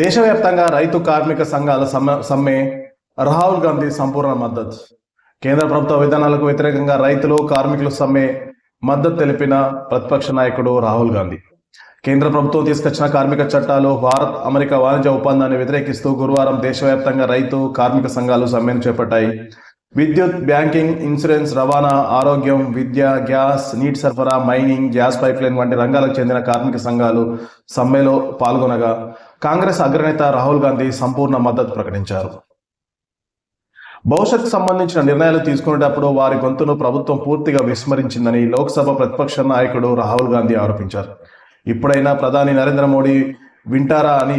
దేశవ్యాప్తంగా రైతు కార్మిక సంఘాల సమ్మె సమ్మె రాహుల్ గాంధీ సంపూర్ణ మద్దతు. కేంద్ర ప్రభుత్వ విధానాలకు వ్యతిరేకంగా రైతులు కార్మికులు సమ్మె మద్దతు తెలిపిన ప్రతిపక్ష నాయకుడు రాహుల్ గాంధీ. కేంద్ర ప్రభుత్వం తీసుకొచ్చిన కార్మిక చట్టాలు భారత్ అమెరికా వాణిజ్య ఒప్పందాన్ని వ్యతిరేకిస్తూ గురువారం దేశవ్యాప్తంగా రైతు కార్మిక సంఘాలు సమ్మెను చేపట్టాయి. విద్యుత్ బ్యాంకింగ్ ఇన్సూరెన్స్ రవాణా ఆరోగ్యం విద్య గ్యాస్ నీటి సరఫరా మైనింగ్ గ్యాస్ పైప్లైన్ వంటి రంగాలకు చెందిన కార్మిక సంఘాలు సమ్మెలో పాల్గొనగా కాంగ్రెస్ అగ్రనేత రాహుల్ గాంధీ సంపూర్ణ మద్దతు ప్రకటించారు. భవిష్యత్తుకు సంబంధించిన నిర్ణయాలు తీసుకునేటప్పుడు వారి గొంతును ప్రభుత్వం పూర్తిగా విస్మరించిందని లోక్సభ ప్రతిపక్ష నాయకుడు రాహుల్ గాంధీ ఆరోపించారు. ఇప్పుడైనా ప్రధాని నరేంద్ర మోడీ వింటారా అని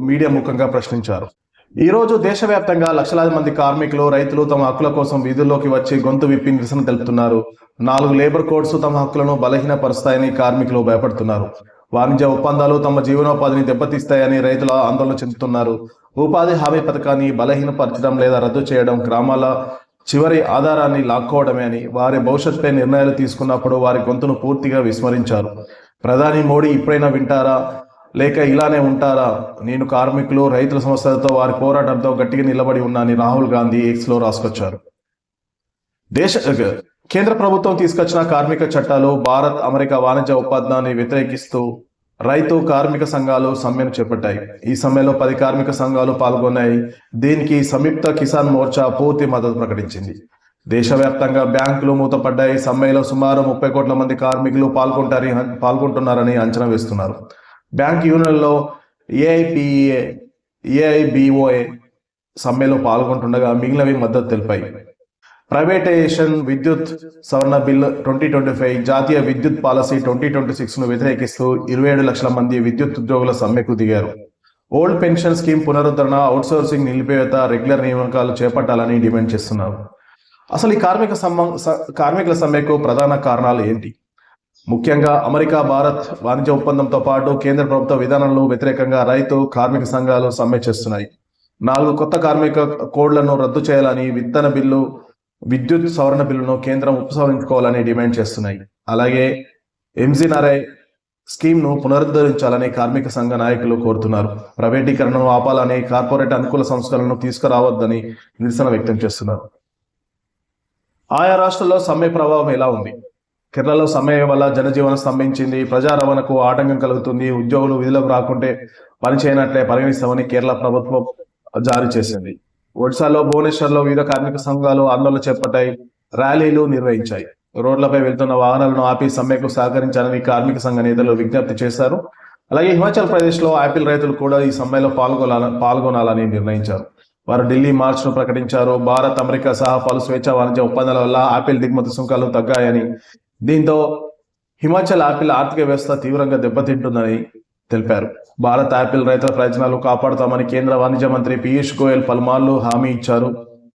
మీడియా ముఖంగా ప్రశ్నించారు. ఈ రోజు దేశవ్యాప్తంగా లక్షలాది మంది కార్మికులు రైతులు తమ హక్కుల కోసం వీధుల్లోకి వచ్చి గొంతు విప్పి నిరసన తెలుపుతున్నారు. నాలుగు లేబర్ కోడ్స్ తమ హక్కులను బలహీనపరుస్తాయని కార్మికులు భయపడుతున్నారు. వాణిజ్య ఒప్పందాలు తమ జీవనోపాధిని దెబ్బతీస్తాయని రైతుల ఆందోళన చెందుతున్నారు. ఉపాధి హామీ పథకాన్ని బలహీనపరచడం లేదా రద్దు చేయడం గ్రామాల చివరి ఆధారాన్ని లాక్కోవడమే అని వారి భవిష్యత్తుపై నిర్ణయాలు తీసుకున్నప్పుడు వారి గొంతును పూర్తిగా విస్మరించారు. ప్రధాని మోడీ ఇప్పుడైనా వింటారా? లేక ఇలానే ఉంటారా? నేను కార్మికులు రైతుల సమస్యలతో వారి పోరాటంతో గట్టిగా నిలబడి ఉన్నానని రాహుల్ గాంధీ ఎక్స్లో రాసుకొచ్చారు. దేశ కేంద్ర ప్రభుత్వం తీసుకొచ్చిన కార్మిక చట్టాలు భారత్ అమెరికా వాణిజ్య ఒప్పందాన్ని వ్యతిరేకిస్తూ రైతు కార్మిక సంఘాలు సమ్మెను చేపట్టాయి. ఈ సమ్మెలో పది కార్మిక సంఘాలు పాల్గొన్నాయి. దీనికి సంయుక్త కిసాన్ మోర్చా పూర్తి మద్దతు ప్రకటించింది. దేశవ్యాప్తంగా బ్యాంకులు మూతపడ్డాయి. సమ్మెలో సుమారు ముప్పై కోట్ల మంది కార్మికులు పాల్గొంటారని పాల్గొంటున్నారని అంచనా వేస్తున్నారు. బ్యాంక్ యూనియన్లో ఏఐపిఏ ఏఐబిఓఏ సమ్మెలో పాల్గొంటుండగా మిగిలినవి మద్దతు తెలిపాయి. ప్రైవేటైజేషన్ విద్యుత్ సవరణ బిల్ ట్వంటీ ట్వంటీ ఫైవ్ జాతీయ విద్యుత్ పాలసీ ట్వంటీ ట్వంటీ సిక్స్ను వ్యతిరేకిస్తూ ఇరవై ఏడు లక్షల మంది విద్యుత్ ఉద్యోగుల సమ్మెకు దిగారు. ఓల్డ్ పెన్షన్ స్కీమ్ పునరుద్ధరణ అవుట్సోర్సింగ్ నిలిపివేత రెగ్యులర్ నియామకాలు చేపట్టాలని డిమాండ్ చేస్తున్నారు. అసలు ఈ కార్మిక సమ్మ కార్మికుల సమ్మెకు ప్రధాన కారణాలు ఏంటి? ముఖ్యంగా అమెరికా భారత్ వాణిజ్య ఒప్పందంతో పాటు కేంద్ర ప్రభుత్వ విధానాలను వ్యతిరేకంగా రైతు కార్మిక సంఘాలు సమ్మె చేస్తున్నాయి. నాలుగు కొత్త కార్మిక కోడ్లను రద్దు చేయాలని విత్తన బిల్లు విద్యుత్ సవరణ బిల్లును కేంద్రం ఉపసంహరించుకోవాలని డిమాండ్ చేస్తున్నాయి. అలాగే ఎంజీఆర్ఐ స్కీమ్ను పునరుద్ధరించాలని కార్మిక సంఘ నాయకులు కోరుతున్నారు. ప్రైవేటీకరణను ఆపాలని కార్పొరేట్ అనుకూల సంస్కరణను తీసుకురావద్దని నిరసన వ్యక్తం చేస్తున్నారు. ఆయా రాష్ట్రాల్లో సమ్మె ప్రభావం ఎలా ఉంది? కేరళలో సమ్మె వల్ల జనజీవనం స్తంభించింది ప్రజా రవాణాకు ఆటంకం కలుగుతుంది ఉద్యోగులు విధులకు రాకుంటే పనిచేయనట్లే పరిగణిస్తామని కేరళ ప్రభుత్వం జారీ చేసింది. ఒడిశాలో భువనేశ్వర్లో వివిధ కార్మిక సంఘాలు ఆందోళన చేపట్టాయి ర్యాలీలు నిర్వహించాయి. రోడ్లపై వెళ్తున్న వాహనాలను ఆపి సమ్మెకు సహకరించాలని కార్మిక సంఘ నేతలు విజ్ఞప్తి చేశారు. అలాగే హిమాచల్ ప్రదేశ్లో ఆపిల్ రైతులు కూడా ఈ సమ్మెలో పాల్గొనాల పాల్గొనాలని నిర్ణయించారు. వారు ఢిల్లీ మార్చ్ను ప్రకటించారు. భారత్ అమెరికా సహా పలు స్వేచ్ఛ వాణిజ్య ఒప్పందాల వల్ల ఆపిల్ దిగుమతి సుంకాలు తగ్గాయని. దీంతో హిమాచల్ ఆపిల్ ఆర్థిక వ్యవస్థ తీవ్రంగా దెబ్బతింటుందని తెలిపారు. భారత్ యాపిల్ రైతుల ప్రయోజనాలు కాపాడుతామని కేంద్ర వాణిజ్య మంత్రి పీయూష్ గోయల్ పలుమార్లు హామీ ఇచ్చారు.